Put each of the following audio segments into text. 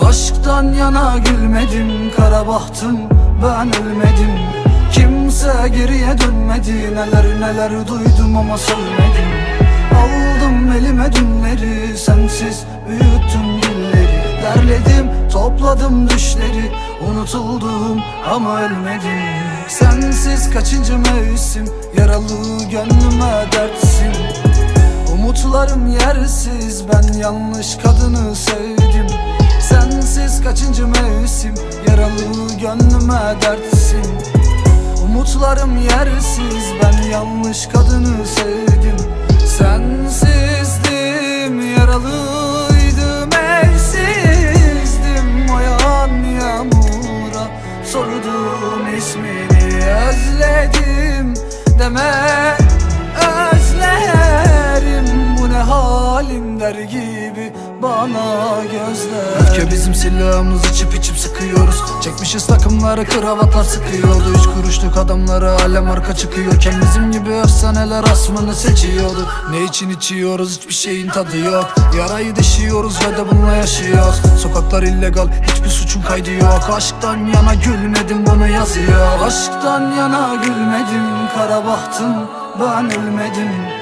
Aşktan yana gülmedim Kara bahtım ben ölmedim. Kimse geriye dönmedi Neler neler duydum ama söylemedim Aldım elime dünleri Sensiz büyüttüm gülleri Derledim topladım düşleri Unutuldum ama ölmedim. Sensiz kaçıncı mevsim Yaralı gönlüme dertsin. Umutlarım yersiz Ben yanlış kadını sevdim Sensiz kaçıncı mevsim? Yaralı gönlüme dertsin. Umutlarım yersiz Ben yanlış kadını sevdim. Sensizdim Yaralıydım Evsizdim. O yağan yağmura Sordum ismini Özledim Deme halim der gibi Bana gözler. Öfke bizim silahımız içip içip sıkıyoruz. Çekmişiz takımları kravatlar sıkıyordu. Üç kuruşluk adamlara alem arka çıkıyorken Bizim gibi efsaneler asmını seçiyordu. Ne için içiyoruz? Hiçbir şeyin tadı yok. Yarayı deşiyoruz ve de bununla yaşıyoruz. Sokaklar illegal hiçbir suçun kaydı yok. Aşktan yana gülmedim bunu yazıyor. Aşktan yana gülmedim kara bahtım ben ölmedim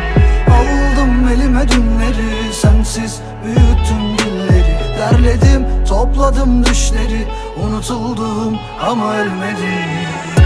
topladım düşleri. Unutuldum ama ölmedim